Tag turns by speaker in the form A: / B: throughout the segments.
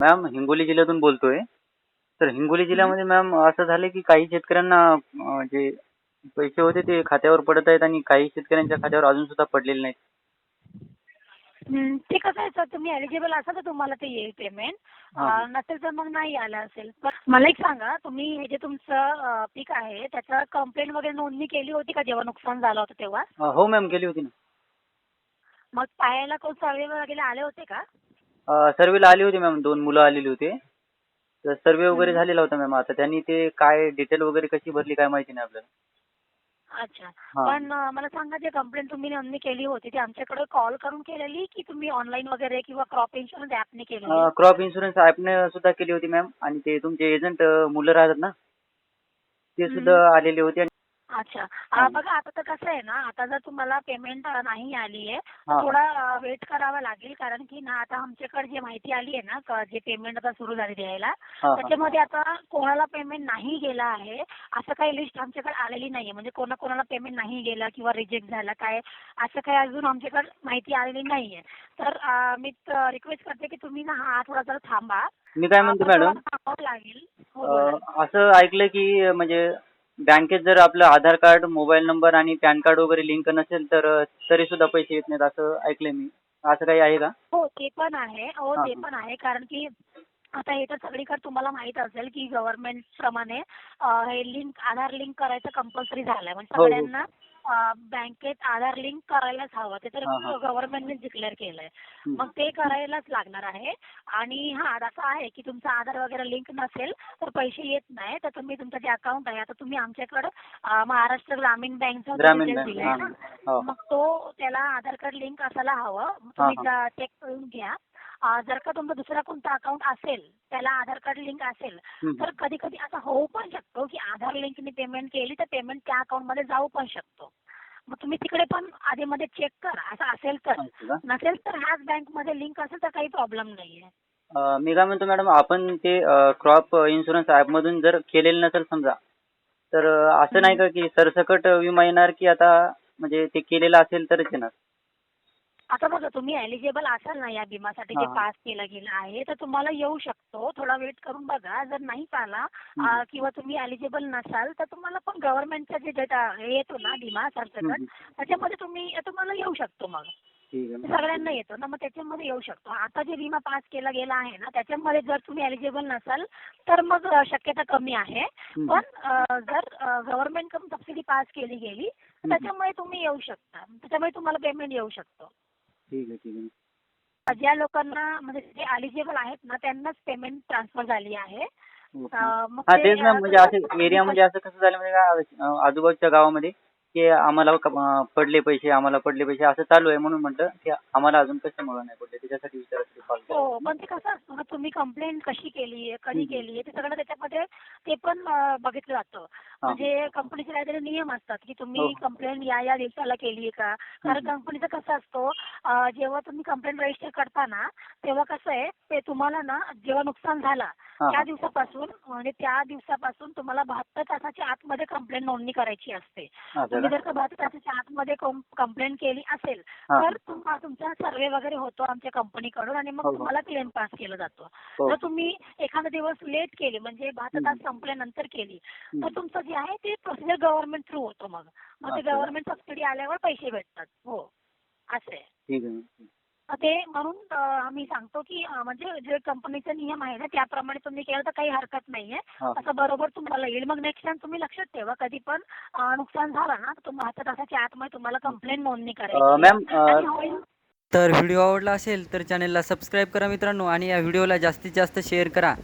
A: Ma'am Hingoli जिल्ह्यातून बोलतोय. तर हिंगोली जिल्ह्यामध्ये मॅम असं झालं की काही शेतकऱ्यांना जे पैसे होते ते खात्यावर पडत आहेत आणि काही शेतकऱ्यांच्या खात्यावर अजून सुद्धा पडलेले नाहीत.
B: ते कसं आहे सर तुम्ही एलिजिबल असाल तर तुम्हाला ते येईल पेमेंट
A: हा.
B: नसेल तर मग नाही आलं असेल. पण मला एक सांगा तुम्ही हे जे तुमचं अं, पीक आहे त्याचं कंप्लेंट वगैरे नोंदणी केली होती का जेव्हा नुकसान झालं होतं तेव्हा?
A: अं, हो मॅम केली होती ना.
B: मग पाहायला कोण सर्वे वगैरे आले होते का?
A: सर्वेला आली होती मॅम दोन मुलं आलेली होते. तर सर्वे वगैरे झालेला होता मॅम. आता त्यांनी ते काय डिटेल वगैरे कशी भरली काय माहिती नाही आपल्याला.
B: अच्छा.
A: हा.
B: पण अं, मला सांगा जे कंप्लेंट तुम्ही नोंदणी केली होती ती आमच्याकडे कॉल करून केलेली की तुम्ही ऑनलाईन वगैरे किंवा क्रॉप इन्शुरन्स ॲपने केलेली?
A: क्रॉप इन्शुरन्स ॲपने सुद्धा केली होती मॅम. आणि ते तुमचे एजंट मुलं राहतात ना ते सुद्धा आलेले होते. आणि
B: अच्छा. बघा आता तर कसं आहे ना आता जर तुम्हाला पेमेंट नाही आली आहे. थोडा वेट करावा लागेल. कारण की ना आता आमच्याकडे जी माहिती आली आहे ना क- जे पेमेंट आता सुरू झाली द्यायला. त्याच्यामध्ये आता कोणाला पेमेंट नाही गेला आहे असं काही लिस्ट आमच्याकडे आलेली नाहीये. म्हणजे कोणा कोणाला पेमेंट नाही गेला किंवा रिजेक्ट झाला काय असं काही अजून आमच्याकडे माहिती आलेली नाहीये. तर मी रिक्वेस्ट करते की तुम्ही ना हा आठवडा जरा थांबा.
A: मी काय म्हणतो मॅडम?
B: लागेल. हो,
A: असं ऐकलं की म्हणजे बँकेत जर आपलं आधार कार्ड मोबाईल नंबर आणि पॅन कार्ड वगैरे लिंक नसेल तर तरी सुद्धा पैसे येत नाहीत असं ऐकलंय मी. असं काही आहे का?
B: हो ते पण आहे. हो ते. पण आहे. कारण की आता हे तर सगळीकडे तुम्हाला माहीत असेल की गव्हर्नमेंट प्रमाणे हे लिंक आधार लिंक करायचं कंपल्सरी झालंय. म्हणजे
A: हो, हो.
B: सगळ्यांना बँकेत आधार लिंक करायलाच हवं. ते तर. गव्हर्नमेंटने डिक्लेअर केलंय. मग ते करायलाच लागणार आहे. आणि हा असं आहे की तुमचं आधार वगैरे लिंक नसेल तर पैसे येत नाही. तर तुम्ही तुमचं जे अकाउंट आहे आता तुम्ही आमच्याकडं महाराष्ट्र ग्रामीण बँकचं
A: बँक
B: दिलंय ना
A: हो.
B: मग तो त्याला आधार कार्ड लिंक असायला हवं. तुम्ही. चेक करून घ्या. जर का तुमचं दुसरा कोणता अकाउंट असेल त्याला आधार कार्ड लिंक असेल. तर कधी कधी असं होऊ पण शकतो की आधार लिंकने पेमेंट केली तर पेमेंट त्या अकाउंटमध्ये जाऊ पण शकतो. मग तुम्ही तिकडे पण आधी मध्ये चेक करा असं असेल तर? नसेल तर ह्याच बँकमध्ये लिंक असेल तर काही प्रॉब्लेम नाहीये.
A: मी काय म्हणतो मॅडम आपण ते क्रॉप इन्शुरन्स ॲपमधून जर केलेलं नसेल समजा तर असं नाही का की सरसकट विमा येणार की आता म्हणजे ते केलेलं असेल तरच येणार.
B: आता बघा तुम्ही एलिजिबल असाल ना या विमासाठी जे
A: हा.
B: पास केलं गेलं आहे तर तुम्हाला येऊ शकतो. थोडा वेट करून बघा. जर नाही आला
A: हम्म.
B: किंवा तुम्ही एलिजिबल नसाल तर तुम्हाला पण गव्हर्नमेंटचा जे डेटा येतो ना विमा सरसकट
A: हम्म.
B: त्याच्यामध्ये तुम्ही तुम्हाला येऊ शकतो मग.
A: ठीक आहे
B: ते सगळ्यांना येतो ना मग त्याच्यामध्ये येऊ शकतो. आता जे विमा पास केला गेला आहे ना त्याच्यामध्ये जर तुम्ही एलिजिबल नसाल तर मग अं, शक्यता कमी आहे.
A: हम्म.
B: पण अं, जर गव्हर्नमेंटकडून सबसिडी पास केली गेली तर त्याच्यामुळे तुम्ही येऊ शकता. त्याच्यामुळे तुम्हाला पेमेंट येऊ शकतो.
A: ठीक आहे ठीक आहे.
B: ज्या लोकांना म्हणजे जे एलिजिबल आहेत ना त्यांनाच पेमेंट ट्रान्सफर झाली आहे.
A: ओके.
B: अं, मग
A: हा
B: ते,
A: तेच ना
B: अं,
A: म्हणजे असं एरियामध्ये असं कसं झालं म्हणजे का अं, आजूबाजूच्या गावामध्ये की आम्हाला क- अं, पडले पैसे आम्हाला पडले पैसे असं चालू आहे म्हणून म्हटलं की आम्हाला अजून कशामुळे नाही पडले त्याच्यासाठी विचारायसाठी कॉल केला.
B: हो पण ते कसं कंप्लेंट कशी केली आहे कधी. केली आहे ते सगळं त्याच्यामध्ये ते पण बघितलं जातं म्हणजे कंपनीचे काहीतरी नियम असतात की तुम्ही
A: हो.
B: कंप्लेंट या या दिवसाला केली आहे का कारण. कंपनीचं कसं असतो जेव्हा तुम्ही कंप्लेंट रजिस्टर करता ना तेव्हा कसं आहे ते तुम्हाला ना जेव्हा नुकसान झाला
A: हा,
B: त्या. दिवसापासून म्हणजे त्या दिवसापासून तुम्हाला बहात्तर तासाच्या आतमध्ये कंप्लेंट नोंदणी करायची असते
A: असं
B: तुम्ही? जर का बहात्तर तासाच्या आतमध्ये कंप्लेंट केली असेल. तर तुमचा सर्वे वगैरे होतो आमच्या कंपनीकडून आणि मग
A: हो, हो.
B: तुम्हाला क्लेम पास केला जातो
A: हो.
B: जर तुम्ही एखादा दिवस लेट केली म्हणजे बहात्तर तास. संपल्यानंतर केली. तर तुमचं जे आहे ते प्रोसिजर गव्हर्नमेंट थ्रू होतो मग मग ते? गव्हर्नमेंट सबसिडी आल्यावर पैसे भेटतात हो असं आहे ते म्हणून आम्ही सांगतो की म्हणजे जे कंपनीचे नियम आहे ना त्याप्रमाणे तुम्ही केलं तर काही हरकत नाहीये.
A: हा.
B: असं बरोबर तुम्हाला येईल. मग नेक्स्ट टाइम तुम्ही लक्षात ठेवा कधी पण नुकसान झालं ना तर बहात्तर तासाच्या आतमध्ये तुम्हाला कंप्लेंट नोंदणी करायची.
A: मॅम
B: आहे.
A: अं,
B: आणि होईल.
C: तर व्हिडिओ आवडला असेल तर चॅनलला सबस्क्राईब करा मित्रांनो आणि या व्हिडिओला जास्तीत जास्त शेअर करा.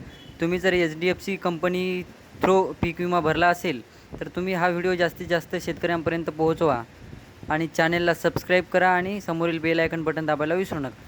C: तुम्ही जर H D F C company through पीक विमा भरला असेल तर तुम्ही हा व्हिडिओ जास्तीत जास्त शेतकऱ्यांपर्यंत पोहोचवा. आणि चॅनलला सबस्क्राईब करा आणि समोरील बेल आयकन बटन दाबायला विसरू नका.